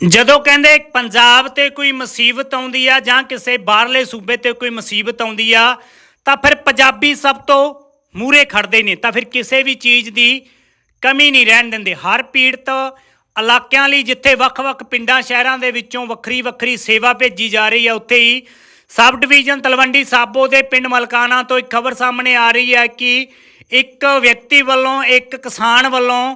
ਜਦੋਂ ਕਹਿੰਦੇ ਪੰਜਾਬ ਤੇ ਕੋਈ ਮੁਸੀਬਤ ਆਉਂਦੀ ਆ ਜਾਂ ਕਿਸੇ ਬਾਹਰਲੇ ਸੂਬੇ ਤੇ ਕੋਈ ਮੁਸੀਬਤ ਆਉਂਦੀ ਆ, ਤਾਂ ਫਿਰ ਪੰਜਾਬੀ ਸਭ ਤੋਂ ਮੂਰੇ ਖੜਦੇ ਨੇ, ਤਾਂ ਫਿਰ ਕਿਸੇ ਵੀ ਚੀਜ਼ ਦੀ ਕਮੀ ਨਹੀਂ ਰਹਿਣ ਦਿੰਦੇ। ਹਰ ਪੀੜਤ ਇਲਾਕਿਆਂ ਲਈ ਜਿੱਥੇ ਵੱਖ-ਵੱਖ ਪਿੰਡਾਂ, ਸ਼ਹਿਰਾਂ ਦੇ ਵਿੱਚੋਂ ਵੱਖਰੀ-ਵੱਖਰੀ ਸੇਵਾ ਭੇਜੀ ਜਾ ਰਹੀ ਹੈ ਉੱਥੇ ਹੀ ਸਬ ਡਿਵੀਜ਼ਨ ਤਲਵੰਡੀ ਸਾਬੋ ਦੇ ਪਿੰਡ ਮਲਕਾਣਾ ਤੋਂ ਇੱਕ ਖਬਰ ਸਾਹਮਣੇ ਆ ਰਹੀ ਹੈ ਕਿ ਇੱਕ ਵਿਅਕਤੀ ਵੱਲੋਂ, ਇੱਕ ਕਿਸਾਨ ਵੱਲੋਂ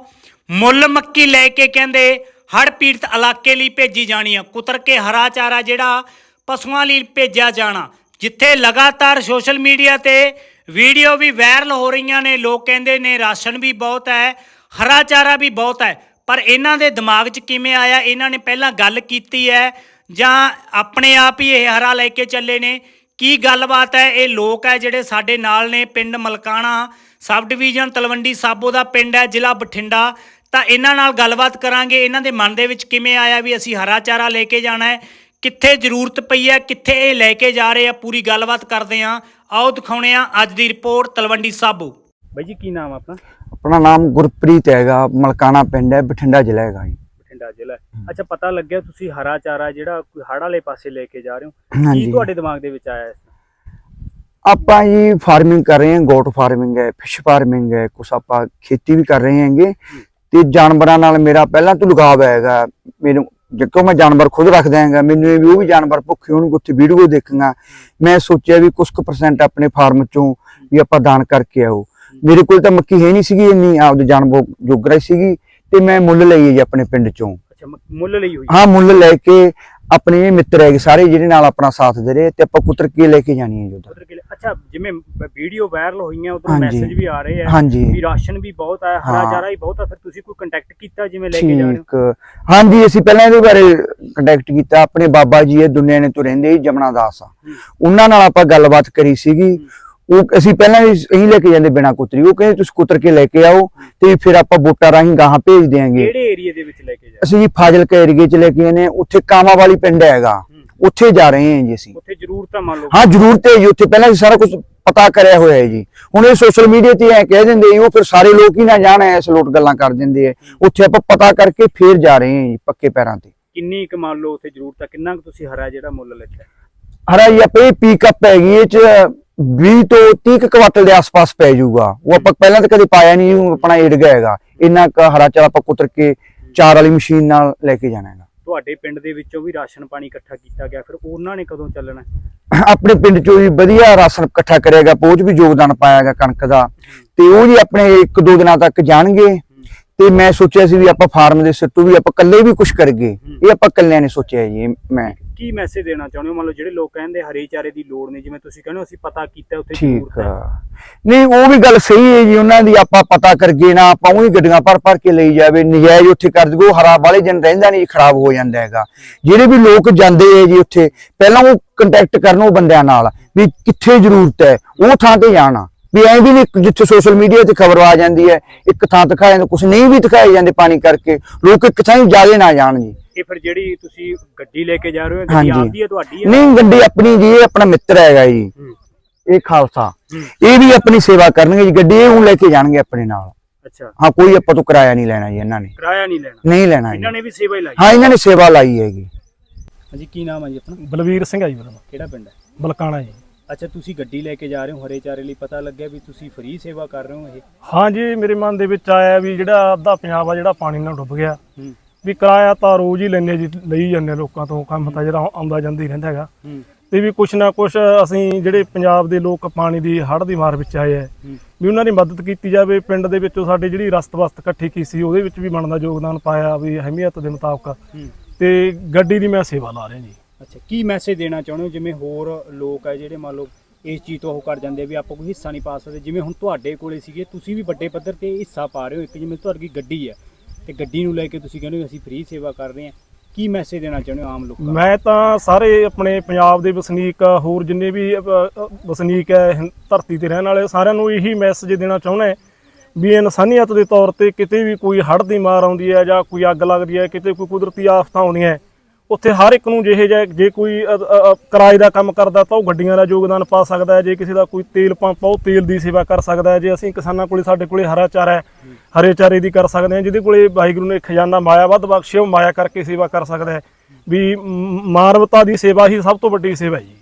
ਮੁੱਲ ਮੱਕੀ ਲੈ ਕੇ ਕਹਿੰਦੇ ਹੜ੍ਹ ਪੀੜਤ ਇਲਾਕੇ ਲਈ ਭੇਜੀ ਜਾਣੀ ਆ ਕੁਤਰ ਕੇ ਹਰਾ ਚਾਰਾ ਜਿਹੜਾ ਪਸ਼ੂਆਂ ਲਈ ਭੇਜਿਆ ਜਾਣਾ। ਜਿੱਥੇ ਲਗਾਤਾਰ ਸੋਸ਼ਲ ਮੀਡੀਆ ਤੇ ਵੀਡੀਓ ਵੀ ਵਾਇਰਲ ਹੋ ਰਹੀਆਂ ਨੇ। ਲੋਕ ਕਹਿੰਦੇ ਨੇ ਰਾਸ਼ਨ ਵੀ ਬਹੁਤ ਹੈ, ਹਰਾ ਚਾਰਾ ਵੀ ਬਹੁਤ ਹੈ। ਪਰ ਇਹਨਾਂ ਦੇ ਦਿਮਾਗ 'ਚ ਕਿਵੇਂ ਆਇਆ? ਇਹਨਾਂ ਨੇ ਪਹਿਲਾਂ ਗੱਲ ਕੀਤੀ ਹੈ ਜਾਂ ਆਪਣੇ ਆਪ ਹੀ ਇਹ ਹਰਾ ਲੈ ਕੇ ਚੱਲੇ ਨੇ? ਕੀ ਗੱਲਬਾਤ ਹੈ? ਇਹ ਲੋਕ ਹੈ ਜਿਹੜੇ ਸਾਡੇ ਨਾਲ ਨੇ, ਪਿੰਡ ਮਲਕਾਣਾ ਸਬ ਡਿਵੀਜ਼ਨ ਤਲਵੰਡੀ ਸਾਬੋ ਦਾ ਪਿੰਡ ਹੈ, ਜ਼ਿਲ੍ਹਾ ਬਠਿੰਡਾ। ਤਾਂ ਇਹਨਾਂ ਨਾਲ ਗੱਲਬਾਤ ਕਰਾਂਗੇ। ਇਹਨਾਂ ਦੇ ਮਨ ਦੇ ਵਿੱਚ ਕਿਵੇਂ ਆਇਆ ਵੀ ਅਸੀਂ ਹਰਾ ਚਾਰਾ ਲੈ ਕੇ ਜਾਣਾ ਹੈ? ਕਿੱਥੇ ਜ਼ਰੂਰਤ ਪਈ ਹੈ? ਕਿੱਥੇ ਇਹ ਲੈ ਕੇ ਜਾ ਰਹੇ ਆ? ਪੂਰੀ ਗੱਲਬਾਤ ਕਰਦੇ ਆ ਆਓ ਦਿਖਾਉਣੇ ਆ ਅੱਜ ਦੀ ਰਿਪੋਰਟ ਤਲਵੰਡੀ ਸਾਬੋ। ਬਾਈ ਜੀ ਕੀ ਨਾਮ ਆਪਣਾ? ਆਪਣਾ ਨਾਮ ਗੁਰਪ੍ਰੀਤ ਹੈਗਾ। ਮਲਕਾਣਾ ਪਿੰਡ ਹੈ ਬਠਿੰਡਾ ਜ਼ਿਲ੍ਹਾ ਹੈਗਾ ਜੀ। ਬਠਿੰਡਾ ਜ਼ਿਲ੍ਹਾ ਅੱਛਾ ਪਤਾ ਲੱਗਿਆ ਤੁਸੀਂ ਹਰਾ ਚਾਰਾ ਜਿਹੜਾ ਕੋਈ ਹੜ ਵਾਲੇ ਪਾਸੇ ਲੈ ਕੇ ਜਾ ਰਹੇ ਹੋ। ਕੀ ਤੁਹਾਡੇ ਦਿਮਾਗ ਦੇ ਵਿੱਚ ਆਇਆ ਇਸ ਆਪਾਂ ਜੀ ਫਾਰਮਿੰਗ ਕਰ ਰਹੇ ਹਾਂ ਗੋਟ ਫਾਰਮਿੰਗ ਹੈ ਫਿਸ਼ ਫਾਰਮਿੰਗ ਹੈ ਕੁਛ ਆਪਾਂ ਖੇਤੀ ਵੀ ਕਰ ਰਹੇ ਹਾਂਗੇ। ਤੇ ਜਾਨਵਰਾਂ ਨਾਲ ਮੇਰਾ ਪਹਿਲਾਂ ਤੋਂ ਲਗਾਵ ਹੈਗਾ। ਮੈਨੂੰ ਜਿੱਕੋ ਮੈਂ ਜਾਨਵਰ ਖੁਦ ਰੱਖਦਾ ਹੈਗਾ ਮੈਨੂੰ ਵੀ ਉਹ ਵੀ ਜਾਨਵਰ ਭੁੱਖੇ ਹੋਣਗੇ ਉੱਥੇ ਵੀਡੀਓ ਦੇਖਾਂਗਾ ਮੈਂ ਸੋਚਿਆ ਵੀ ਕੁਝ ਕੁ ਪਰਸੈਂਟ ਆਪਣੇ ਫਾਰਮ ਚੋਂ ਵੀ ਆਪਾਂ ਦਾਨ ਕਰਕੇ ਆਓ। ਮੇਰੇ ਕੋਲ ਤਾਂ ਮੱਕੀ ਹੈ ਨਹੀਂ ਸੀਗੀ ਇੰਨੀ ਆਪਦੇ ਜਾਨਵਰ ਜੋਗਰਾ ਸੀਗੀ ਤੇ ਮੈਂ ਮੁੱਲ ਲਈ ਜੀ ਆਪਣੇ ਪਿੰਡ ਚੋਂ। ਅੱਛਾ ਮੁੱਲ ਲਈ ਹੋਈ। ਹਾਂ ਮੁੱਲ ਲੈ ਕੇ ਆਪਣੇ ਮਿੱਤਰ ਹੈਗੇ ਸਾਰੇ ਜਿਹੜੇ ਨਾਲ ਆਪਣਾ ਸਾਥ ਦੇ ਰਹੇ ਤੇ ਆਪਾਂ ਕੁਤਰ ਕੇ ਲੈ ਕੇ ਜਾਣੀ ਹੈ ਜੀ ਉੱਧਰ ਅੱਛਾ ਜਿਵੇਂ ਵੀਡੀਓ ਵਾਇਰਲ ਹੋਈਆਂ ਉਧਰ ਹਾਂਜੀ। ਮੈਸੇਜ ਵੀ ਆ ਰਹੇ ਆ ਹਾਂਜੀ। ਵੀ ਰਾਸ਼ਨ ਵੀ ਬਹੁਤ ਆ ਹਰਾ ਹਾਂ। ਚਾਰਾ ਵੀ ਬਹੁਤ ਆ ਫਿਰ ਤੁਸੀਂ ਕੋਈ ਕੰਟੈਕਟ ਕੀਤਾ ਜਿਵੇਂ ਲੈ ਕੇ ਜਾ ਰਹੇ ਹੋ? ਠੀਕ। ਹਾਂਜੀ ਅਸੀਂ ਪਹਿਲਾਂ ਇਹਦੇ ਬਾਰੇ ਕੰਟੈਕਟ ਕੀਤਾ ਆਪਣੇ ਬਾਬਾ ਜੀ ਇਹ ਦੁਨੀਆ ਨੇ ਤੋਂ ਰਹਿੰਦੇ ਜੀ ਜਮਨਾ ਦਾਸ ਆ। ਹੂੰ। ਉਹਨਾਂ ਨਾਲ ਆਪਾਂ ਗੱਲਬਾਤ ਕਰੀ ਸੀਗੀ। ਉਹ ਅਸੀਂ ਪਹਿਲਾਂ ਹੀ ਇਹੀ ਲੈ ਕੇ ਜਾਂਦੇ ਬਿਨਾ ਕੁਤਰੀ। ਉਹ ਕਹਿੰਦੇ ਤੁਸੀਂ ਕੁਤਰ ਕੇ ਲੈ ਕੇ ਆਓ ਤੇ ਫਿਰ ਆਪਾਂ ਵੋਟਾਂ ਰਾਹੀਂ ਗਾਹਾਂ ਭੇਜ ਦਿਆਂਗੇ। ਕਿਹੜੇ ਏਰੀਆ ਦੇ ਵਿੱਚ ਲੈ ਕੇ ਜਾ ਰਹੇ ਅਸੀਂ ਜੀ ਫਾਜ਼ਿਲਕਾ ਏਰੀਏ ਚ ਲੈ ਕੇ ਆਏ ਨੇ ਉੱਥੇ ਕਾਮਾ ਵਾਲੀ ਪਿੰਡ ਹੈਗਾ। ਉੱਥੇ ਜਾ ਰਹੇ ਹਾਂ ਜੀ ਅਸੀਂ। ਉੱਥੇ ਜ਼ਰੂਰਤ ਮੰਨ ਲਓ। ਹਾਂ ਜ਼ਰੂਰਤ ਹੈ ਜੀ ਉੱਥੇ ਪਹਿਲਾਂ ਹੀ ਸਾਰਾ ਕੁਝ ਪਤਾ ਕਰਿਆ ਹੋਇਆ ਹੈ ਜੀ। ਹੁਣ ਇਹ ਸੋਸ਼ਲ ਮੀਡੀਆ ਤੇ ਐ ਕਹਿ ਦਿੰਦੇ ਉਹ ਫਿਰ ਸਾਰੇ ਲੋਕ ਹੀ ਨਾ ਜਾਣ ਐਸ ਲੋਟ ਗੱਲਾਂ ਕਰ ਦਿੰਦੇ ਆ। ਉੱਥੇ ਆਪਾਂ ਪਤਾ ਕਰਕੇ ਫੇਰ ਜਾ ਰਹੇ ਹਾਂ ਜੀ ਪੱਕੇ ਪੈਰਾਂ ਤੇ। ਕਿੰਨੀ ਕੁ ਮੰਨ ਲਓ ਉੱਥੇ ਜ਼ਰੂਰਤ ਆ ਕਿੰਨਾ ਕੁ ਤੁਸੀਂ ਹਰਾ ਜਿਹੜਾ ਮੁੱਲ ਲਿਖਿਆ ਹਰਾ ਜੀ ਆਪੇ ਪੀਕ ਅਪ ਹੈਗੀ ਇਹ ਚ 20 ਤੋਂ 30 ਕੁ ਕੁਆਟਲ ਦੇ ਆਸ-ਪਾਸ ਪੈ ਜਾਊਗਾ। ਉਹ ਆਪਾਂ ਪਹਿਲਾਂ ਤਾਂ ਕਦੇ ਪਾਇਆ ਨਹੀਂ ਆਪਣਾ ਏੜਗਾ ਹੈਗਾ। ਇੰਨਾ ਕੁ ਹਰਾ ਚਾਰਾ ਆਪਾਂ ਕੁਤਰ ਕੇ ਚਾਰ ਵਾਲੀ ਮਸ਼ੀਨ ਨਾਲ ਲੈ ਕੇ ਜਾਣਾ ਹੈਗਾ। ਤੁਹਾਡੇ ਪਿੰਡ ਦੇ ਵਿੱਚੋਂ ਵੀ ਰਾਸ਼ਨ ਪਾਣੀ ਇਕੱਠਾ ਕੀਤਾ ਗਿਆ, ਫਿਰ ਉਹਨਾਂ ਨੇ ਕਦੋਂ ਚੱਲਣਾ? ਆਪਣੇ ਪਿੰਡ ਚੋਂ ਵੀ ਵਧੀਆ ਰਾਸ਼ਨ ਇਕੱਠਾ ਕਰਿਆਗਾ ਪਹੁੰਚ ਵੀ ਯੋਗਦਾਨ ਪਾਇਆ ਪਾਇਆਗਾ ਕਣਕ ਦਾ। ਤੇ ਉਹ ਜੀ ਆਪਣੇ ਇੱਕ ਦੋ ਦਿਨਾਂ ਤੱਕ ਜਾਣਗੇ। ਤੇ ਮੈਂ ਸੋਚਿਆ ਸੀ ਵੀ ਆਪਾਂ ਫਾਰਮ ਦੇ ਸਿੱਟੂ ਵੀ ਆਪਾਂ ਇਕੱਲੇ ਵੀ ਕੁਝ ਕਰਗੇ। ਇਹ ਆਪਾਂ ਇਕੱਲਿਆਂ ਨੇ ਸੋਚਿਆ ਜੀ ਮੈਂ। ਕੀ ਮੈਸੇਜ ਦੇਣਾ ਚਾਹੁੰਦੇ ਹੋ? ਮੰਨ ਲਓ ਜਿਹੜੇ ਲੋਕ ਕਹਿੰਦੇ ਹਰੇ ਚਾਰੇ ਦੀ ਲੋੜ ਨਹੀਂ ਜਿਵੇਂ ਤੁਸੀਂ ਕਹਿੰਦੇ ਹੋ ਅਸੀਂ ਪਤਾ ਕੀਤਾ ਉੱਥੇ ਜ਼ਰੂਰਤ ਹੈ। ਨਹੀਂ ਉਹ ਵੀ ਗੱਲ ਸਹੀ ਹੈ ਜੀ ਉਹਨਾਂ ਦੀ ਆਪਾਂ ਪਤਾ ਕਰਗੇ ਨਾ ਆਪਾਂ ਉਹੀ ਗੱਡੀਆਂ ਭਰ ਭਰ ਕੇ ਲਈ ਜਾਵੇ ਨਜਾਇਜ਼ ਉੱਥੇ ਕਰ ਦਗੋ ਹਰਾ ਵਾਲੇ ਦਿਨ ਰਹਿੰਦਾ ਨਹੀਂ ਖਰਾਬ ਹੋ ਜਾਂਦਾ ਹੈਗਾ। ਜਿਹੜੇ ਵੀ ਲੋਕ ਜਾਂਦੇ ਹੈ ਜੀ ਉੱਥੇ ਪਹਿਲਾਂ ਉਹ ਕੰਟੈਕਟ ਕਰਨ ਉਹ ਬੰਦਿਆਂ ਨਾਲ ਵੀ ਕਿੱਥੇ ਜ਼ਰੂਰਤ ਹੈ ਉਹ ਥਾਂ ਤੇ ਜਾਣਾ। ਵੀ ਐਂ ਵੀ ਨਹੀਂ ਜਿੱਥੇ ਸੋਸ਼ਲ ਮੀਡੀਆ ਤੇ ਖਬਰ ਆ ਜਾਂਦੀ ਹੈ ਇੱਕ ਥਾਂ ਦਿਖਾਇਆ ਜਾਂਦਾ ਕੁਝ ਨਹੀਂ ਵੀ ਦਿਖਾਏ ਜਾਂਦੇ ਪਾਣੀ ਕਰਕੇ ਲੋਕ ਇੱਕ ਥਾਂ ਹੀ ਜ਼ਿਆਦੇ ਨਾ ਜਾਣ ਜੀ। ਇਹ ਫਿਰ ਜਿਹੜੀ ਤੁਸੀਂ ਗੱਡੀ ਲੈ ਕੇ ਜਾ ਰਹੇ ਹੋ ਗੱਡੀ। ਆਪਦੀ ਹੈ ਤੁਹਾਡੀ ਹੈ? ਨਹੀਂ ਗੱਡੀ ਆਪਣੀ ਜੀ ਇਹ ਆਪਣਾ ਮਿੱਤਰ ਹੈਗਾ ਜੀ। ਹੂੰ, ਇਹ ਖਾਲਸਾ। ਹੂੰ, ਇਹ ਵੀ ਆਪਣੀ ਸੇਵਾ ਕਰਨਗੇ ਜੀ ਗੱਡੀ ਇਹ ਹੁਣ ਲੈ ਕੇ ਜਾਣਗੇ ਆਪਣੇ ਨਾਲ। ਅੱਛਾ। ਹਾਂ ਕੋਈ ਆਪਾਂ ਤੋਂ ਕਿਰਾਇਆ ਨਹੀਂ ਲੈਣਾ ਜੀ ਇਹਨਾਂ ਨੇ। ਕਿਰਾਇਆ ਨਹੀਂ ਲੈਣਾ। ਨਹੀਂ ਲੈਣਾ ਜੀ। ਇਹਨਾਂ ਨੇ ਵੀ ਸੇਵਾ ਹੀ ਲਾਈ ਹਾਂ। ਇਹਨਾਂ ਨੇ ਸੇਵਾ ਲਾਈ ਹੈਗੀ। ਹਾਂਜੀ ਕੀ ਨਾਮ ਹੈ ਜੀ ਆਪਣਾ? ਬਲਵੀਰ ਸਿੰਘ ਆ ਜੀ ਮੇਰਾ ਕਿਹੜਾ ਪਿੰਡ ਹੈ? ਬਲਕਾਣਾ ਜੀ। ਅੱਛਾ ਤੁਸੀਂ ਗੱਡੀ ਲੈ ਕੇ ਜਾ ਰਹੇ ਹੋ ਹਰੇ ਚਾਰੇ ਲਈ ਪਤਾ ਲੱਗਿਆ ਵੀ ਤੁਸੀਂ ਫ੍ਰੀ ਸੇਵਾ ਕਰ ਰਹੇ ਹੋ ਇਹ? ਹਾਂ ਜੀ ਮੇਰੇ ਮਨ ਦੇ ਵਿੱਚ ਆਇਆ ਵੀ ਜਿਹੜਾ ਅੱਧਾ ਪੰਜਾਬ ਆ ਜਿਹੜਾ ਪਾਣੀ ਨਾਲ ਡੁੱਬ ਗਿਆ। ਹੂੰ। ਵੀ ਕਿਰਾਇਆ ਤਾਂ ਰੋਜ਼ ਹੀ ਲੈਨੇ ਜੀ ਲਈ ਜਾਂਦੇ ਲੋਕਾਂ ਤੋਂ ਕੰਮ ਤਾਂ ਜਿਹੜਾ ਆਉਂਦਾ ਜਾਂਦਾ ਹੀ ਰਹਿੰਦਾ ਹੈਗਾ। ਹੂੰ। ਤੇ ਵੀ ਕੁਛ ਨਾ ਕੁਛ ਅਸੀਂ ਜਿਹੜੇ ਪੰਜਾਬ ਦੇ ਲੋਕ ਪਾਣੀ ਦੀ ਹੜ੍ਹ ਦੀ ਮਾਰ ਵਿੱਚ ਆਏ ਹੂੰ। ਵੀ ਉਹਨਾਂ ਦੀ ਮਦਦ ਕੀਤੀ ਜਾਵੇ। ਪਿੰਡ ਦੇ ਵਿੱਚੋਂ ਸਾਡੀ ਜਿਹੜੀ ਰਸਤ ਵਸਤ ਇਕੱਠੀ ਕੀਤੀ ਸੀ ਉਹਦੇ ਵਿੱਚ ਵੀ ਬਣਦਾ ਯੋਗਦਾਨ ਪਾਇਆ ਵੀ ਅਹਿਮੀਅਤ ਦੇ ਮੁਤਾਬਕ। ਤੇ ਗੱਡੀ ਦੀ ਮੈਂ ਸੇਵਾ ਲਾ ਰਿਹਾ ਜੀ। ਅੱਛਾ ਕੀ ਮੈਸੇਜ ਦੇਣਾ ਚਾਹੁੰਦੇ ਹੋ? ਜਿਵੇਂ ਹੋਰ ਲੋਕ ਆ ਜਿਹੜੇ ਮੰਨ ਲਓ ਇਸ ਚੀਜ਼ ਤੋਂ ਉਹ ਕਰ ਜਾਂਦੇ ਆ ਵੀ ਆਪਾਂ ਕੋਈ ਹਿੱਸਾ ਨਹੀਂ ਪਾ ਸਕਦੇ। ਜਿਵੇਂ ਹੁਣ ਤੁਹਾਡੇ ਕੋਲੇ ਸੀਗੇ ਤੁਸੀਂ ਵੀ ਵੱਡੇ ਪੱਧਰ ਤੇ ਹਿੱਸਾ ਪਾ ਰਹੇ ਹੋ। ਇੱਕ ਜਿਵੇਂ ਤੁਹਾਡੀ ਗੱਡੀ ਹੈ ਤੇ ਗੱਡੀ ਨੂੰ ਲੈ ਕੇ ਤੁਸੀਂ ਕਹਿੰਦੇ ਹੋ ਅਸੀਂ ਫ੍ਰੀ ਸੇਵਾ ਕਰ ਰਹੇ ਹਾਂ। ਕੀ ਮੈਸੇਜ ਦੇਣਾ ਚਾਹੁੰਦੇ ਹੋ ਆਮ ਲੋਕਾਂ ਨੂੰ? ਮੈਂ ਤਾਂ ਸਾਰੇ ਆਪਣੇ ਪੰਜਾਬ ਦੇ ਵਸਨੀਕ ਹੋਰ ਜਿੰਨੇ ਵੀ ਵਸਨੀਕ ਹੈ ਹਿੰ- ਧਰਤੀ ਤੇ ਰਹਿਣ ਵਾਲੇ ਸਾਰਿਆਂ ਨੂੰ ਇਹੀ ਮੈਸੇਜ ਦੇਣਾ ਚਾਹੁੰਦਾ ਹੈ ਵੀ ਇਨਸਾਨੀਅਤ ਦੇ ਤੌਰ ਤੇ ਕਿਤੇ ਵੀ ਕੋਈ ਹੜ੍ਹ ਦੀ ਮਾਰ ਆਉਂਦੀ ਹੈ ਜਾਂ ਕੋਈ ਅੱਗ ਲੱਗਦੀ ਹੈ ਕਿਤੇ ਕੋਈ ਕੁਦਰਤੀ ਆਫਤਾਂ ਆਉਂਦੀਆਂ ਹੈ, ਉੱਥੇ ਹਰ ਇੱਕ ਨੂੰ ਜਿਹੇ ਜੇ ਜੇ ਕੋਈ ਕਿਰਾਏ ਦਾ ਕੰਮ ਕਰਦਾ ਤਾਂ ਉਹ ਗੱਡੀਆਂ ਦਾ ਯੋਗਦਾਨ ਪਾ ਸਕਦਾ ਹੈ। ਜੇ ਕਿਸੇ ਦਾ ਕੋਈ ਤੇਲ ਪੰਪ ਆ, ਉਹ ਤੇਲ ਦੀ ਸੇਵਾ ਕਰ ਸਕਦਾ ਹੈ। ਜੇ ਅਸੀਂ ਕਿਸਾਨਾਂ ਕੋਲੇ, ਸਾਡੇ ਕੋਲੇ ਹਰਾ ਚਾਰਾ ਹੈ, ਹਰੇ ਚਾਰੇ ਦੀ ਕਰ ਸਕਦੇ ਹਾਂ। ਜਿਹਦੇ ਕੋਲੇ ਵਾਹਿਗੁਰੂ ਨੇ ਖਜ਼ਾਨਾ ਮਾਇਆ, ਵੱਧ ਬਖਸ਼ਿਆ, ਉਹ ਮਾਇਆ ਕਰਕੇ ਸੇਵਾ ਕਰ ਸਕਦਾ ਹੈ। ਵੀ ਮਾਨਵਤਾ ਦੀ ਸੇਵਾ ਹੀ ਸਭ ਤੋਂ ਵੱਡੀ ਸੇਵਾ ਹੈ ਜੀ।